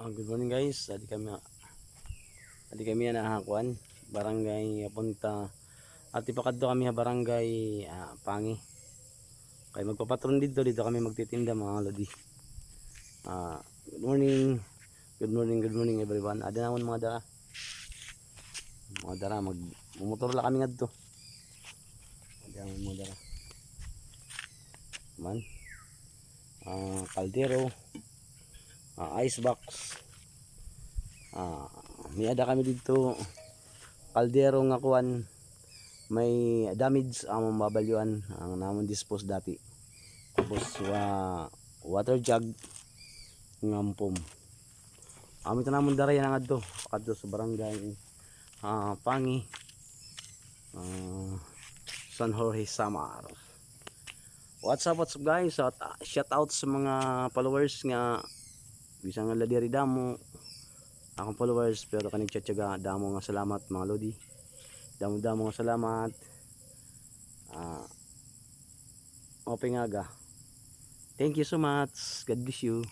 Ah, good morning guys. Adi kami Adi kami na nakakuan barangay punta at ipakadto kami ha barangay ah, Pangi. Kay magpapatron dito dito kami magtitinda mga lodi. Ah, good morning. Good morning, good morning everyone. Ada naman mga dara. Mga dara mag mumotor la kami ngadto. Ada naman mga dara. Man. Ah, kaldero ah, ice box. Ah, may ada kami dito. Kaldero nga kuan may damage ang mababalyuan ang namon dispose dati. Tapos wa water jug ngampom. Amin ta namon dara yan ang adto. Kadto sa barangay ah, Pangi. Ah, San Jorge Samar. What's up, what's up guys? Shout out sa mga followers nga bisang nga ladiri damo. Akong followers pero kanig tiyatyaga damo nga salamat mga lodi. Damo damo nga salamat. Ah open nga ga. Thank you so much. God bless you